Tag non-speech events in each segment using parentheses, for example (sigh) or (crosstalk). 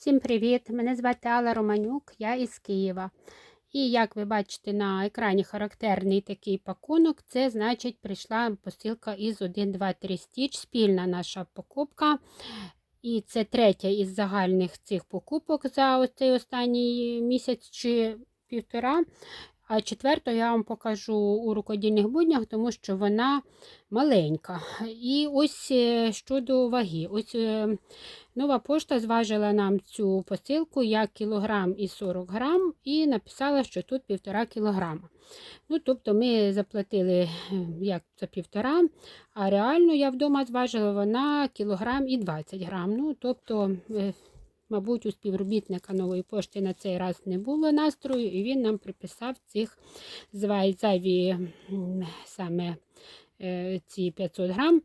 Всім привіт! Мене звати Алла Романюк, я із Києва. І як ви бачите на екрані характерний такий пакунок, це значить прийшла посилка із 1, 2, 3 стіч, спільна наша покупка. І це третя із загальних цих покупок за цей останній місяць чи півтора. А четверту я вам покажу у рукодільних буднях, тому що вона маленька. І ось е, щодо ваги. Ось е, Нова пошта зважила нам цю посилку як кілограм і 40 грам, і написала, що тут півтора кілограма. Ну, тобто ми заплатили е, як за півтора, а реально я вдома зважила вона кілограм і 20 грам. Ну, тобто, е, мабуть, у співробітника нової пошти на цей раз не було настрою, і він нам приписав цих зайві саме е, ці 500 грам.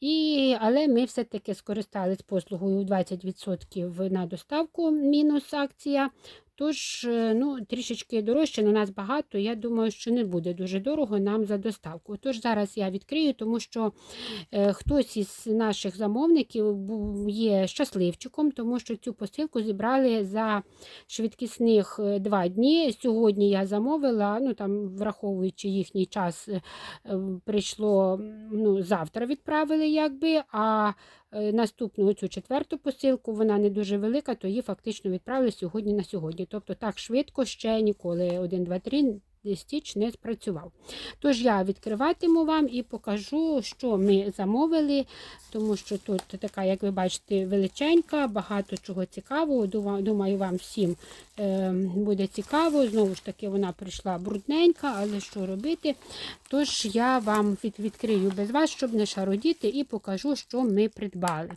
І, але ми все-таки скористались послугою 20% на доставку, мінус акція. Тож, е, ну, трішечки дорожче, на нас багато. Я думаю, що не буде дуже дорого нам за доставку. Тож зараз я відкрию, тому що е, хтось із наших замовників є щасливчиком, тому що цю посилку зібрали за швидкісних е, два дні. Сьогодні я замовила, ну там, враховуючи їхній час, прийшло ну, завтра відправили, якби. а Наступну цю четверту посилку, вона не дуже велика, то її фактично відправили сьогодні на сьогодні. Тобто так швидко ще ніколи 1, 2, 3 стіч не спрацював. Тож я відкриватиму вам і покажу, що ми замовили, тому що тут така, як ви бачите, величенька, багато чого цікавого. Думаю, вам всім е, буде цікаво. Знову ж таки, вона прийшла брудненька, але що робити? Тож я вам від, відкрию без вас, щоб не шародіти, і покажу, що ми придбали.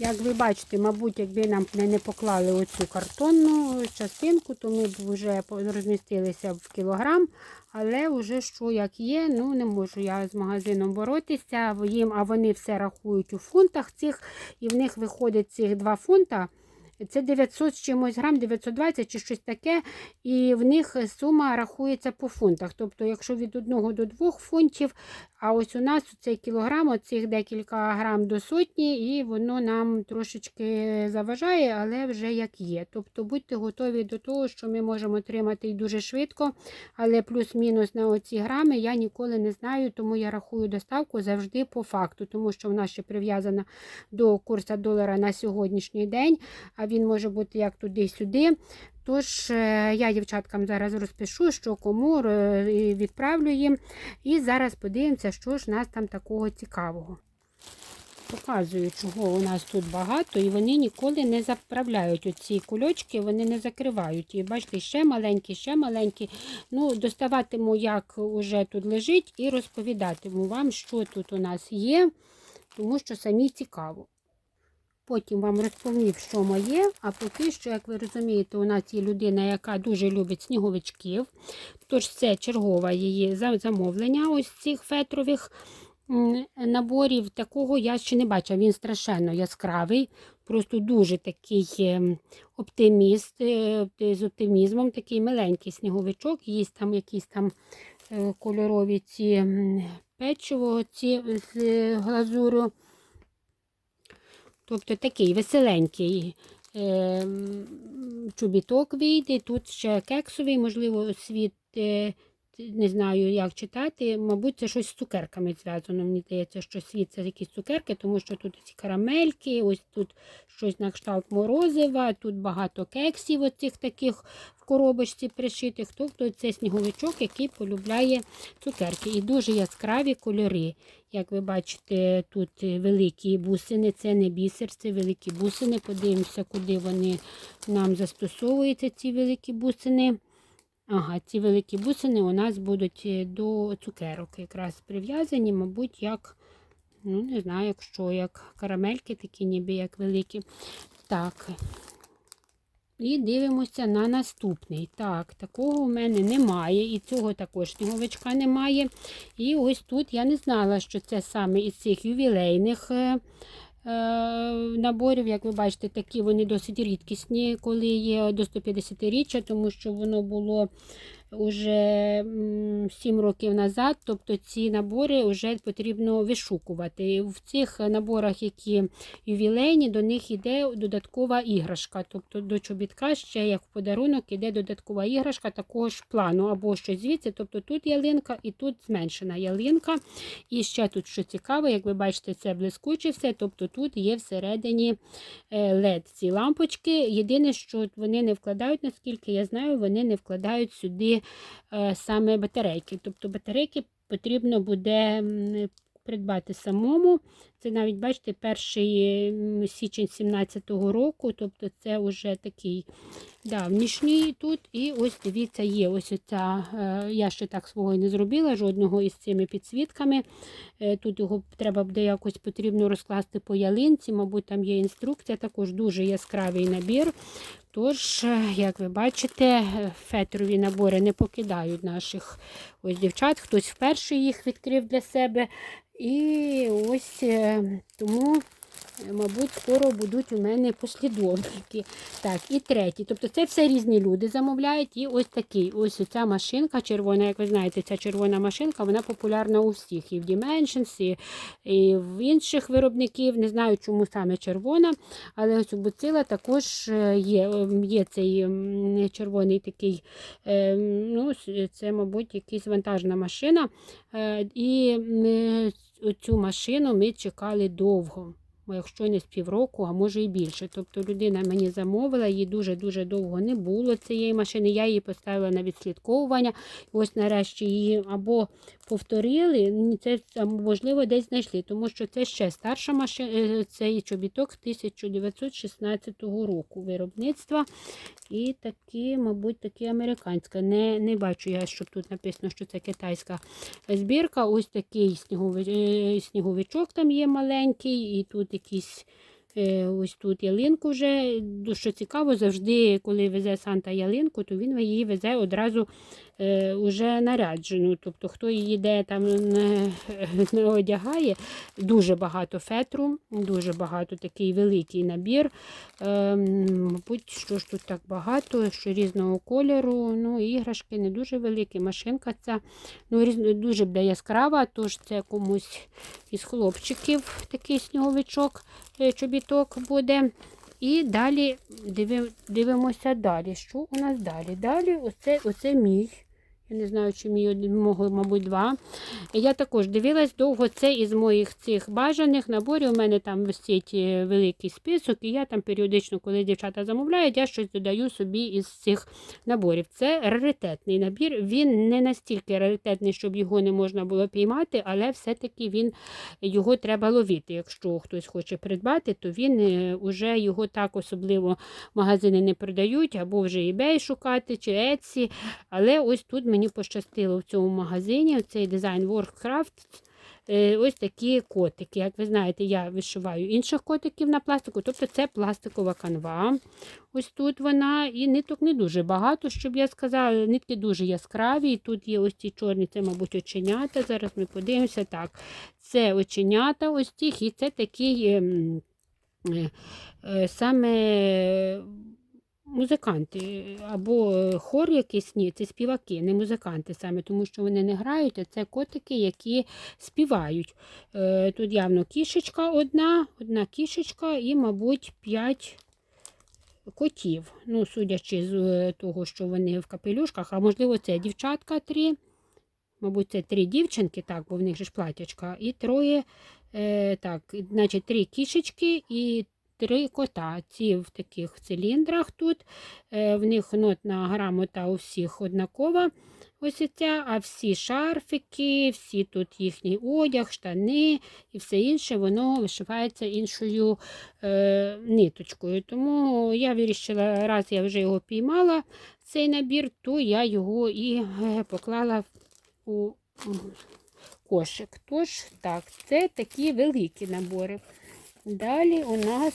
Як ви бачите, мабуть, якби нам не, поклали оцю картонну частинку, то ми б вже розмістилися в кілограм. Але вже що як є, ну не можу я з магазином боротися. Їм, а вони все рахують у фунтах цих, і в них виходить цих 2 фунта. Це 900 з чимось грам, 920 чи щось таке, і в них сума рахується по фунтах. Тобто, якщо від 1 до 2 фунтів, а ось у нас цей кілограм, оцих декілька грам до сотні, і воно нам трошечки заважає, але вже як є. Тобто будьте готові до того, що ми можемо отримати і дуже швидко, але плюс-мінус на оці грами я ніколи не знаю, тому я рахую доставку завжди по факту, тому що вона ще прив'язана до курсу долара на сьогоднішній день, а він може бути як туди-сюди. Тож е, я дівчаткам зараз розпишу, що кому е, відправлю їм. І зараз подивимося, що ж у нас там такого цікавого. Показую, чого у нас тут багато, і вони ніколи не заправляють оці кульочки, вони не закривають. І бачите, ще маленькі, ще маленькі. Ну, Доставатиму, як уже тут лежить, і розповідатиму вам, що тут у нас є, тому що самі цікаво. Потім вам розповім, що моє, а поки що, як ви розумієте, у нас є людина, яка дуже любить сніговичків. Тож це чергове її замовлення ось цих фетрових наборів. Такого я ще не бачила. Він страшенно яскравий, просто дуже такий ем, оптиміст, е, з оптимізмом, такий миленький сніговичок. Є там якісь там е, кольорові ці печиво ці з е, глазурю. Тобто такий веселенький е, чобіток вийде. Тут ще кексовий, можливо, світ, е, не знаю, як читати. Мабуть, це щось з цукерками зв'язано. Мені здається, що світ це якісь цукерки, тому що тут ці карамельки, ось тут щось на кшталт морозива, тут багато кексів, оцих таких коробочці пришитих. Тобто це сніговичок, який полюбляє цукерки. І дуже яскраві кольори. Як ви бачите, тут великі бусини, це не бісер, це великі бусини. Подивимося, куди вони нам застосовуються, ці великі бусини. Ага, ці великі бусини у нас будуть е, до цукерок якраз прив'язані, мабуть, як, ну, не знаю, як що, як карамельки такі, ніби як великі. Так. І дивимося на наступний. Так, такого у мене немає. І цього також сніговичка немає. І ось тут я не знала, що це саме із цих ювілейних е, е, наборів. Як ви бачите, такі вони досить рідкісні, коли є до 150-річчя, тому що воно було уже 7 років назад, тобто ці набори вже потрібно вишукувати. В цих наборах, які ювілейні, до них йде додаткова іграшка. Тобто до чобітка ще як в подарунок іде додаткова іграшка такого ж плану, або щось звідси. Тобто тут ялинка і тут зменшена ялинка. І ще тут, що цікаво, як ви бачите, це блискуче все. Тобто тут є всередині е, LED ці лампочки. Єдине, що вони не вкладають, наскільки я знаю, вони не вкладають сюди е, саме батарейки. Тобто батарейки потрібно буде придбати самому. Це навіть, бачите, перший січень 17-го року, тобто це вже такий давнішній тут. І ось дивіться, є ось оця, е, я ще так свого не зробила, жодного із цими підсвітками. Е, Тут його треба буде якось потрібно розкласти по ялинці, мабуть, там є інструкція, також дуже яскравий набір. Тож, е, як ви бачите, фетрові набори не покидають наших ось дівчат. Хтось вперше їх відкрив для себе. І ось тому, е, мабуть, скоро будуть у мене послідовники. Так, і третій. Тобто це все різні люди замовляють. І ось такий. Ось ця машинка червона, як ви знаєте, ця червона машинка, вона популярна у всіх. І в Dimensions, і, в інших виробників. Не знаю, чому саме червона, але ось у Буцила також е, є, є цей червоний такий, е, ну, це, мабуть, якась вантажна машина. Е, І ми цю машину ми чекали довго. Якщо не з півроку, а може і більше. Тобто людина мені замовила, її дуже-дуже довго не було цієї машини. Я її поставила на відслідковування. Ось нарешті її або повторили, це можливо десь знайшли, тому що це ще старша машина, цей чобіток 1916 року виробництва. І такі, мабуть, такі американська. Не, не бачу я, щоб тут написано, що це китайська збірка. Ось такий е, сніговичок там є маленький, і тут якийсь. е, Ось тут ялинку вже. Що цікаво, завжди, коли везе Санта ялинку, то він її везе одразу е, уже наряджену. Тобто, хто її де там не, (laughs) не одягає, дуже багато фетру, дуже багато такий великий набір. Е, мабуть, що ж тут так багато, що різного кольору. Ну, іграшки не дуже великі, машинка ця ну, дуже буде яскрава, тож це комусь із хлопчиків такий сніговичок, е, чобіток буде. І далі дивимося далі. Що у нас далі? Далі оце, оце мій. Я не знаю, чи мій мого, мабуть, два. Я також дивилась довго це із моїх цих бажаних наборів. У мене там висить е, великий список, і я там періодично, коли дівчата замовляють, я щось додаю собі із цих наборів. Це раритетний набір. Він не настільки раритетний, щоб його не можна було піймати, але все-таки він його треба ловити. Якщо хтось хоче придбати, то він е, уже його так особливо магазини не продають, або вже eBay шукати чи Etsy. Але ось тут мені пощастило в цьому магазині, цей дизайн Workcraft. е, Ось такі котики. Як ви знаєте, я вишиваю інших котиків на пластику, тобто це пластикова канва. Ось тут вона, і ниток не дуже багато, щоб я сказала. Нитки дуже яскраві. І тут є ось ці чорні, це, мабуть, оченята. Зараз ми подивимося. Так, це оченята ось тих, і це такий ем, е, е, саме музиканти або е, хор якийсь, ні, це співаки, не музиканти саме, тому що вони не грають, а це котики, які співають. Е, Тут явно кішечка одна, одна кішечка і, мабуть, п'ять котів. Ну, судячи з е, того, що вони в капелюшках, а можливо, це дівчатка три. Мабуть, це три дівчинки, так, бо в них же ж платячка, і троє, е, так, значить, три кішечки і три кота. В таких циліндрах тут. Е, в них нотна грамота у всіх однакова. Ось ця, а всі шарфики, всі тут їхній одяг, штани і все інше, воно вишивається іншою е, ниточкою. Тому я вирішила, раз я вже його піймала, цей набір, то я його і е, поклала у кошик. Тож, так, це такі великі набори. Далі у нас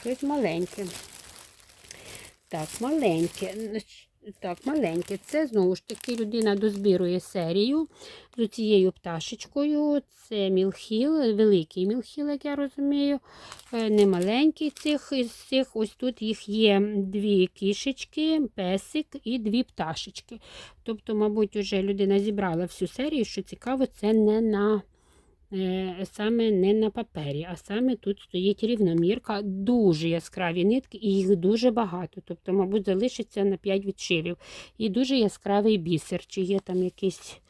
щось маленьке. Так, маленьке. Так, маленьке. Це знову ж таки людина дозбірує серію з цією пташечкою. Це мілхіл, великий мілхіл, як я розумію. Е, Не маленький цих із цих. Ось тут їх є дві кішечки, песик і дві пташечки. Тобто, мабуть, вже людина зібрала всю серію, що цікаво, це не на. Е, Саме не на папері, а саме тут стоїть рівномірка, дуже яскраві нитки, і їх дуже багато. Тобто, мабуть, залишиться на 5 відшивів. І дуже яскравий бісер. Чи є там якийсь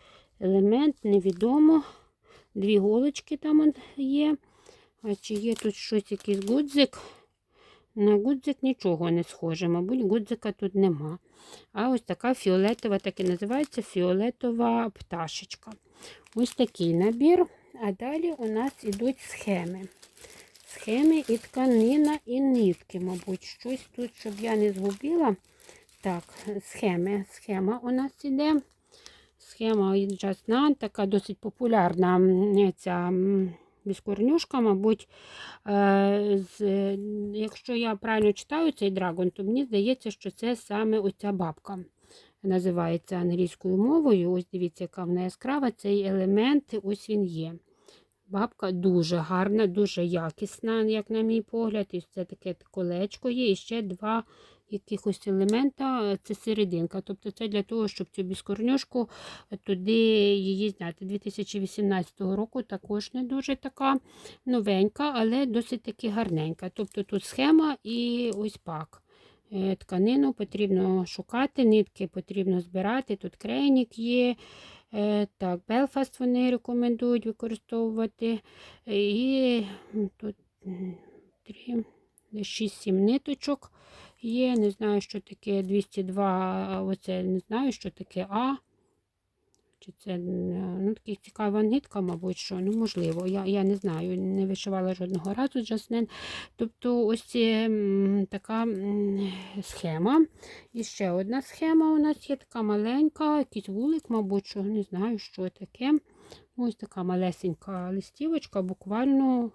елемент, невідомо. Дві голочки там є. А чи є тут щось, якийсь гудзик? На гудзик нічого не схоже, мабуть, гудзика тут нема. А ось така фіолетова, так і називається фіолетова пташечка. Ось такий набір. А далі у нас ідуть схеми. Схеми і тканина, і нитки, мабуть. Щось тут, щоб я не згубила. Так, схеми. Схема у нас іде. Схема Джаснан, така досить популярна ця м, безкорнюшка, мабуть. Е, з, якщо я правильно читаю цей драгон, то мені здається, що це саме оця бабка. Називається англійською мовою. Ось дивіться, яка вона яскрава. Цей елемент, ось він є. Бабка дуже гарна, дуже якісна, як на мій погляд. І це таке колечко є. І ще два якихось елемента. Це серединка. Тобто це для того, щоб цю біскорнюшку туди її зняти. 2018 року також не дуже така новенька, але досить таки гарненька. Тобто тут схема і ось пак. Е, Тканину потрібно шукати, нитки потрібно збирати. Тут крейнік є. Е, Так, Белфаст вони рекомендують використовувати. Е, І тут тут 6-7 ниточок є. Не знаю, що таке 202, а оце не знаю, що таке А. Чи це е, ну, така цікава нитка, мабуть, що ну, можливо. Я я не знаю, не вишивала жодного разу джаснин. Тобто ось така схема. І ще одна схема у нас є така маленька, якийсь вулик, мабуть, що не знаю, що таке. Ось така малесенька листівочка, буквально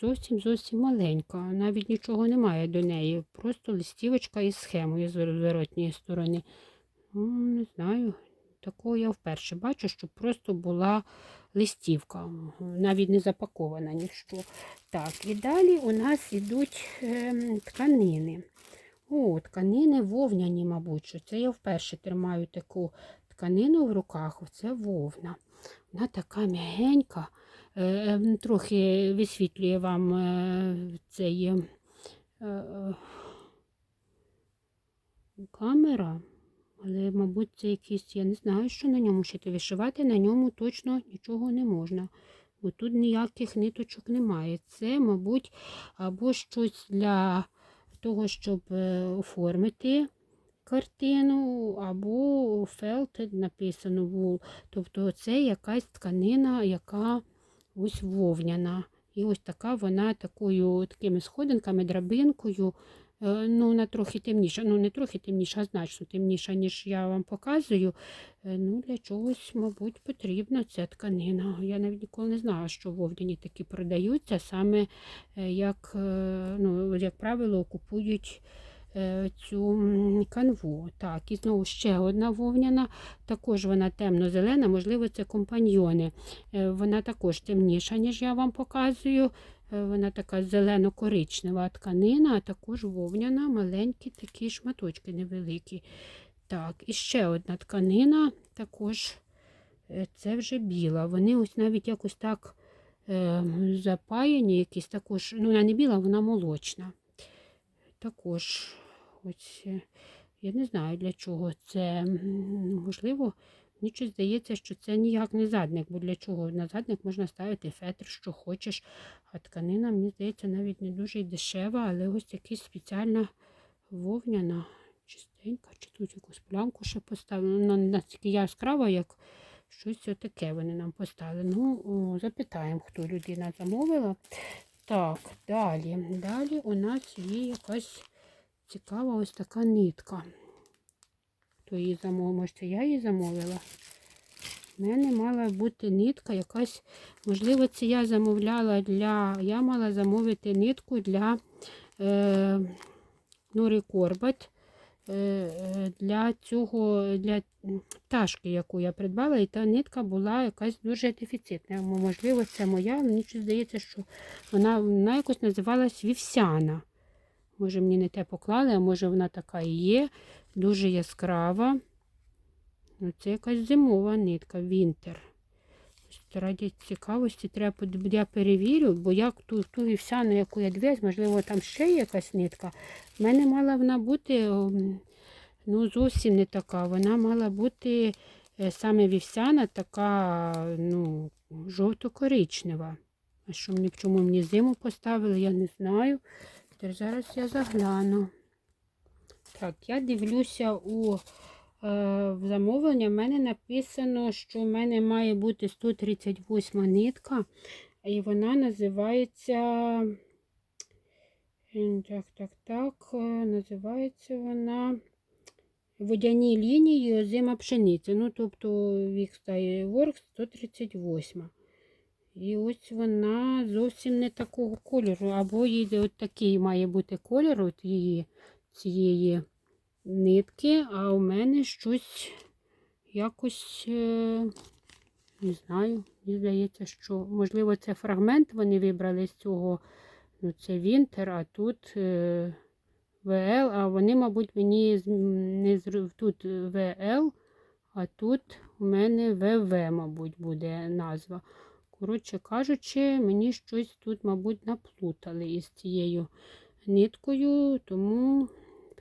зовсім зовсім маленька. Навіть нічого немає до неї. Просто листівочка із схемою з зворотньої сторони. Ну, не знаю. Такого я вперше бачу, щоб просто була листівка, навіть не запакована ніщо. Так, і далі у нас йдуть е, тканини. О, тканини вовняні, мабуть. що Це я вперше тримаю таку тканину в руках. Це вовна. Вона така м'ягенька, е, е, трохи висвітлює вам е, цей е, е, камера. Але, мабуть, це якийсь, я не знаю, що на ньому ще вишивати, на ньому точно нічого не можна. Бо тут ніяких ниточок немає. Це, мабуть, або щось для того, щоб е, оформити картину, або фелт написано вул. Тобто це якась тканина, яка ось вовняна. І ось така вона такою такими сходинками, драбинкою. Е, Ну, вона трохи темніша. Ну, не трохи темніша, а значно темніша, ніж я вам показую. Е, Ну, Для чогось, мабуть, потрібна ця тканина. Я навіть ніколи не знала, що вовняні такі продаються, саме е, як, ну, як правило, купують цю канву. Так, і знову ще одна вовняна, також вона темно-зелена, можливо, це компаньйони. Вона також темніша, ніж я вам показую. Е, Вона така зелено-коричнева тканина, а також вовняна, маленькі такі шматочки невеликі. Так, і ще одна тканина, також е, це вже біла. Вони ось навіть якось так е, запаяні, якісь також, ну вона не біла, вона молочна. Також, ось, е, я не знаю для чого це можливо. Мені щось здається, що це ніяк не задник, бо для чого на задник можна ставити фетр, що хочеш. А тканина, мені здається, навіть не дуже дешева, але ось якась спеціальна вовняна, чистенька, чи тут якусь плямку ще поставили. Вона настільки яскрава, як щось таке вони нам поставили. Ну, о, запитаємо, хто людина замовила. Так, далі. Далі у нас є якась цікава ось така нитка. Хто її замовив? Може, я її замовила? У мене мала бути нитка якась, можливо, це я замовляла для. Я мала замовити нитку для е, Нори Корбат. е, для цього, для пташки, яку я придбала, і та нитка була якась дуже дефіцитна. Можливо, це моя, мені здається, що вона, вона якось називалась вівсяна. Може, мені не те поклали, а може вона така і є, дуже яскрава. Це якась зимова нитка, вінтер. Раді цікавості треба я перевірю, бо як ту, ту вівсяну, яку я дивилась, можливо, там ще є якась нитка. В мене мала вона бути ну, зовсім не така. Вона мала бути е, саме вівсяна, така ну, жовто-коричнева. А що мені чому мені зиму поставили, я не знаю. Тож зараз я загляну. Так, я дивлюся у е, в замовлення. В мене написано, що в мене має бути 138 нитка, і вона називається. Так, так, так. е, Називається вона Водяні лінії озима пшениці. Ну, тобто Вікстає Ворк 138. І ось вона зовсім не такого кольору. Або їй от такий має бути кольор от її цієї нитки, а у мене щось якось, е, не знаю, мені здається, що, можливо, це фрагмент вони вибрали з цього, ну, це Вінтер, а тут е, ВЛ, а вони, мабуть, мені не тут ВЛ, а тут у мене ВВ, мабуть, буде назва. Коротше кажучи, мені щось тут, мабуть, наплутали із цією ниткою, тому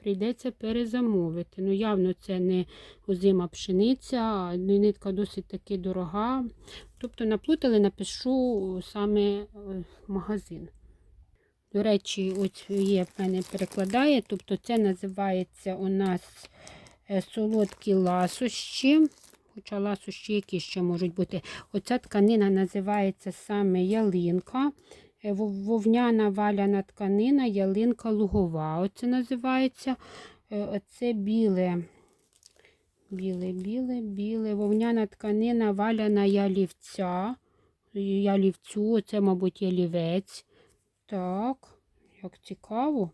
прийдеться перезамовити. Ну, явно це не озима пшениця, а нитка досить таки дорога. Тобто наплутали, напишу саме е, магазин. До речі, ось є в мене перекладає, тобто це називається у нас е, солодкі ласощі. Хоча ласощі які ще можуть бути. Оця тканина називається саме ялинка. Е, вов- Вовняна валяна тканина, ялинка лугова. Оце називається. Е, Оце біле. Біле, біле, біле. Вовняна тканина валяна ялівця. Ялівцю, це, мабуть, ялівець. Так, як цікаво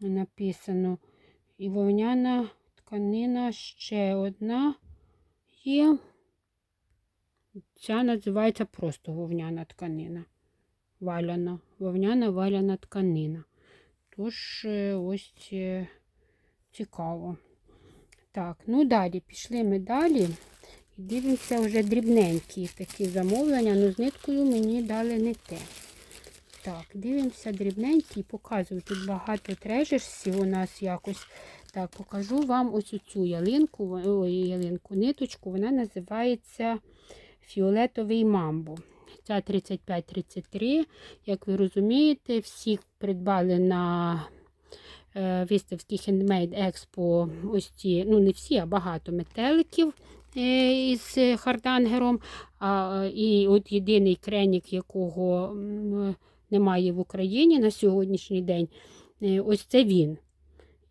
написано. І вовняна тканина ще одна є. Ця називається просто вовняна тканина. Валяна. Вовняна валяна тканина. Тож, е, ось е, цікаво. Так, ну далі, пішли ми далі. І дивимося вже дрібненькі такі замовлення, але з ниткою мені дали не те. Так, дивимося дрібненькі показую. Тут багато трежерсів у нас якось. Так, покажу вам ось цю ялинку, ой, ялинку, ниточку. Вона називається фіолетовий мамбо. Ця 35-33. Як ви розумієте, всі придбали на е, виставці Handmade Expo ось ці, ну не всі, а багато метеликів е, із хардангером. І от єдиний кренік, якого немає в Україні на сьогоднішній день, е, ось це він.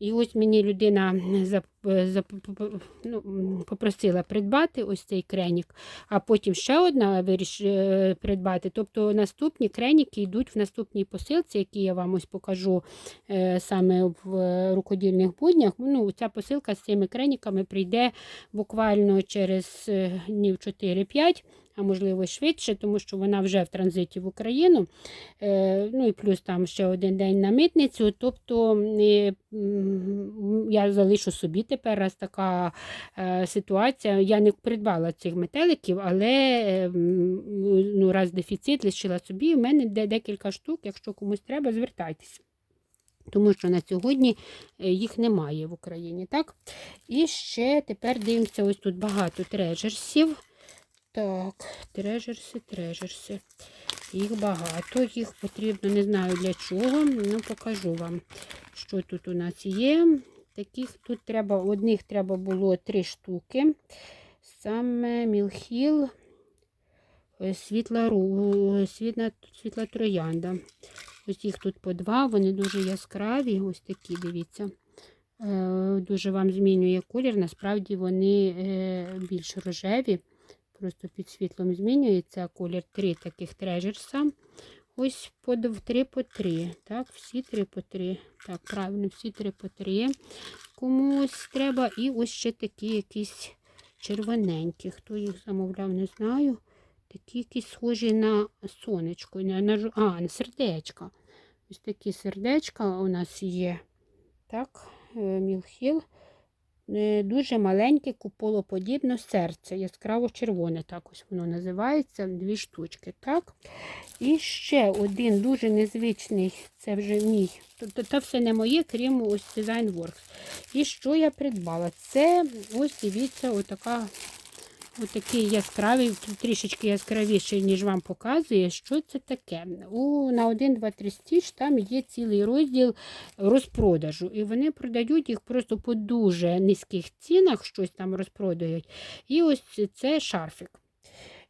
І ось мені людина зап- ну, попросила придбати ось цей кренік, а потім ще одна виріш е, придбати. Тобто наступні креніки йдуть в наступній посилці, які я вам ось покажу е, саме в е, рукодільних буднях. Ну, ця посилка з цими креніками прийде буквально через е, днів 4-5. А можливо, швидше, тому що вона вже в транзиті в Україну. Е, ну і плюс там ще один день на митницю. Тобто е, я залишу собі тепер раз така е, ситуація. Я не придбала цих метеликів, але ну, раз дефіцит лишила собі. У мене де декілька штук. Якщо комусь треба, звертайтеся. Тому що на сьогодні їх немає в Україні. так? І ще тепер дивимося, ось тут багато трежерсів. Так, трежерси, трежерси. Їх багато, їх потрібно, не знаю для чого, ну покажу вам, що тут у нас є. Таких тут треба, одних треба було три штуки. Саме Мілхіл, е, світла, світла, світла троянда. Ось їх тут по два, вони дуже яскраві, ось такі, дивіться. Е, Дуже вам змінює колір. Насправді вони е, більш рожеві. Просто під світлом змінюється колір три таких трежерса. ось по 3 по 3. Так, всі 3 по 3. Так, правильно, всі 3 по 3. Комусь треба. І ось ще такі якісь червоненькі. Хто їх замовляв, не знаю. Такі якісь схожі на сонечко, на, на, а, на сердечка. Ось такі сердечка у нас є. Так, е, мілхіл. Е, Дуже маленьке куполоподібне серце, яскраво червоне, так ось воно називається, дві штучки. так. І ще один дуже незвичний, це вже мій. Тобто це все не моє, крім ось Design Works. І що я придбала? Це ось дивіться, отака. Отакий яскравий, трішечки яскравіший, ніж вам показує, що це таке. У, на 1, 2, 3 стіч там є цілий розділ розпродажу. І вони продають їх просто по дуже низьких цінах, щось там розпродають. І ось це шарфік.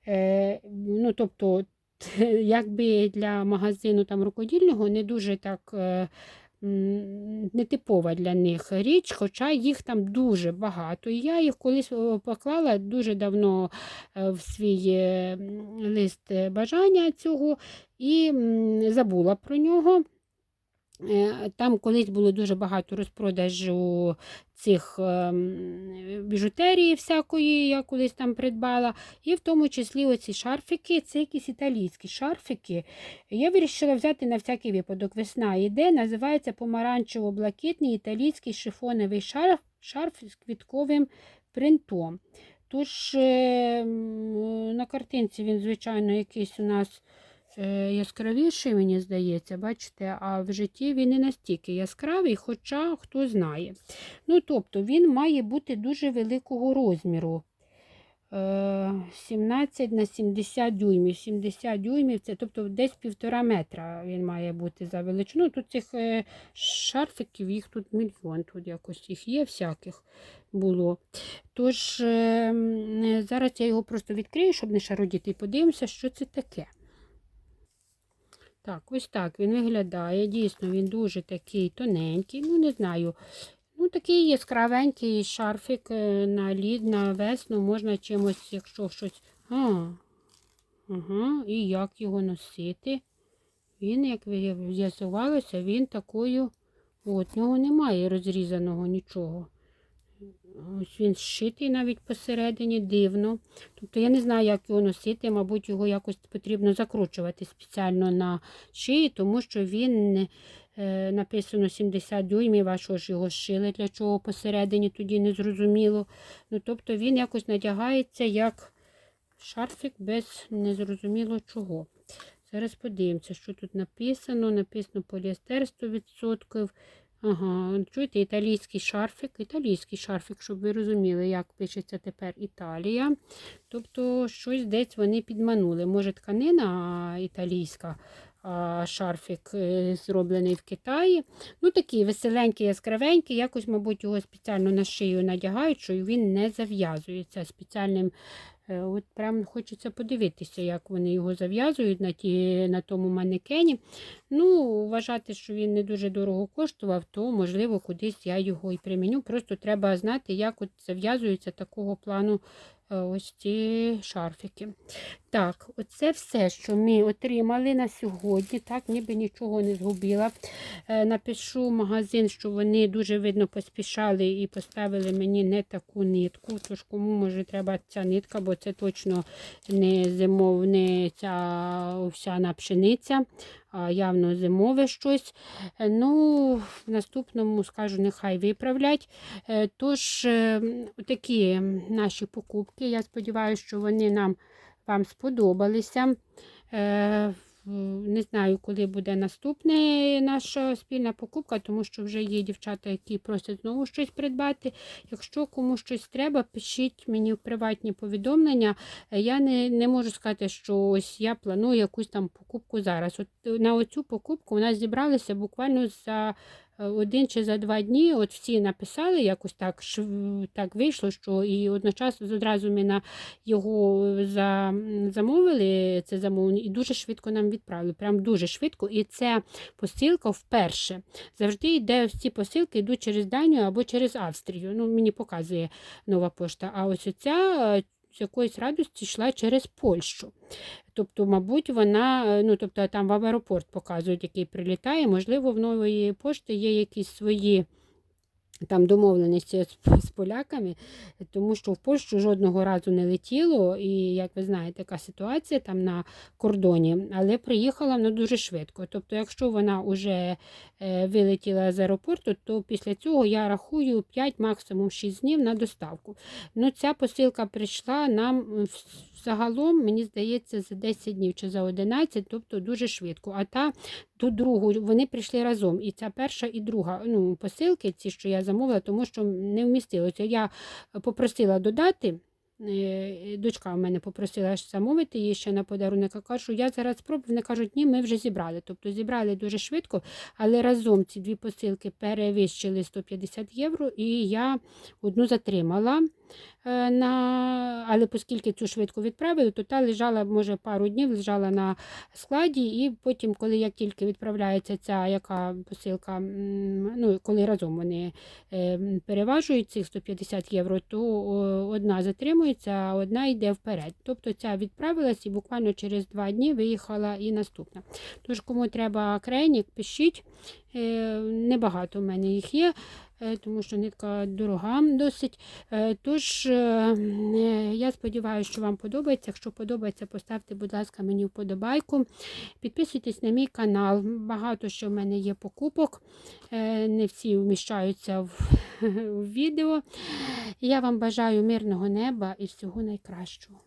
Е, ну, тобто, (laughs) якби для магазину там рукодільного не дуже так. Нетипова для них річ, хоча їх там дуже багато. І я їх колись поклала дуже давно е, в свій е, лист бажання цього і забула про нього. Е, Там колись було дуже багато розпродажу цих ем, біжутерії всякої, я колись там придбала. І в тому числі оці шарфики, це якісь італійські шарфики. Я вирішила взяти на всякий випадок. Весна йде, називається помаранчево-блакитний італійський шифоновий шарф, шарф з квітковим принтом. Тож е, на картинці він, звичайно, якийсь у нас яскравіший, мені здається, бачите, а в житті він не настільки яскравий, хоча хто знає. Ну, тобто, він має бути дуже великого розміру. Е, 17 на 70 дюймів. 70 дюймів, це тобто десь півтора метра він має бути за величину. Тут цих е, шарфиків, їх тут мільйон, тут якось їх є всяких було. Тож, е, зараз я його просто відкрию, щоб не шародіти, і подивимося, що це таке. Так, ось так він виглядає. Дійсно, він дуже такий тоненький. Ну, не знаю. Ну, такий яскравенький шарфик е, на лід, на весну можна чимось, якщо щось. А, ага, і як його носити? Він, як з'ясувалося, він такою. От, нього немає розрізаного нічого. Ось він зшитий навіть посередині, дивно. Тобто я не знаю, як його носити, мабуть, його якось потрібно закручувати спеціально на шиї, тому що він е, написано 70 дюймів, а що ж його зшили, для чого посередині тоді не зрозуміло. Ну, тобто він якось надягається як шарфік без незрозуміло чого. Зараз подивимося, що тут написано. Написано поліестер 100%. Ага, чуєте, італійський шарфік, італійський шарфік, щоб ви розуміли, як пишеться тепер Італія. Тобто щось десь вони підманули. Може, тканина італійська, а шарфік е, зроблений в Китаї. Ну, такий веселенький, яскравенький. Якось, мабуть, його спеціально на шию надягають, що він не зав'язується спеціальним. Е, От прям хочеться подивитися, як вони його зав'язують на, ті, на тому манекені. Ну, вважати, що він не дуже дорого коштував, то, можливо, кудись я його і приміню. Просто треба знати, як от зав'язуються такого плану е, ось ці шарфики. Так, оце все, що ми отримали на сьогодні. Так, ніби нічого не згубила. Е, Напишу магазин, що вони дуже видно поспішали і поставили мені не таку нитку. Тож кому може треба ця нитка, бо це точно не зимов, ця овсяна пшениця, а явно зимове щось. Е, Ну, в наступному скажу, нехай виправлять. Е, Тож, е, такі наші покупки. Я сподіваюся, що вони нам вам сподобалися. Е, Не знаю, коли буде наступна наша спільна покупка, тому що вже є дівчата, які просять знову щось придбати. Якщо комусь щось треба, пишіть мені в приватні повідомлення. Е, Я не, не можу сказати, що ось я планую якусь там покупку зараз. От е, на оцю покупку у нас зібралися буквально за один чи за два дні. От всі написали, якось так так вийшло, що і одночасно одразу ми на його за, замовили це замовлення і дуже швидко нам відправили. Прям дуже швидко. І це посилка вперше. Завжди йде ось ці посилки йдуть через Данію або через Австрію. Ну, мені показує нова пошта. А ось оця. З якоїсь радості йшла через Польщу. Тобто, мабуть, вона, е, ну, тобто там в аеропорт показують, який прилітає. Можливо, в нової пошти є якісь свої там домовленості з, поляками, тому що в Польщу жодного разу не летіло, і, як ви знаєте, така ситуація там на кордоні, але приїхала вона дуже швидко. Тобто, якщо вона вже е, вилетіла з аеропорту, то після цього я рахую 5, максимум 6 днів на доставку. Ну, ця посилка прийшла нам загалом, мені здається, за 10 днів чи за 11, тобто дуже швидко. А та ту другу вони прийшли разом. І ця перша і друга ну, посилки, ці, що я замовила, тому що не вмістилося. Я попросила додати. е, Дочка в мене попросила замовити її ще на подарунок. Кажу, я зараз спробую. Вони кажуть, ні, ми вже зібрали. Тобто зібрали дуже швидко, але разом ці дві посилки перевищили 150 євро, і я одну затримала. Е, На... Але оскільки цю швидко відправили, то та лежала, може, пару днів лежала на складі, і потім, коли як тільки відправляється ця яка посилка, ну, коли разом вони е, переважують цих 150 євро, то одна затримується, а одна йде вперед. Тобто ця відправилась і буквально через два дні виїхала і наступна. Тож, кому треба крейник, пишіть. Е, Небагато в мене їх є, тому що нитка дорога досить. Е, Тож, е, е, я сподіваюся, що вам подобається. Якщо подобається, поставте, будь ласка, мені вподобайку. Підписуйтесь на мій канал. Багато що в мене є покупок. Е, Не всі вміщаються в, (laughs) в відео. Я вам бажаю мирного неба і всього найкращого.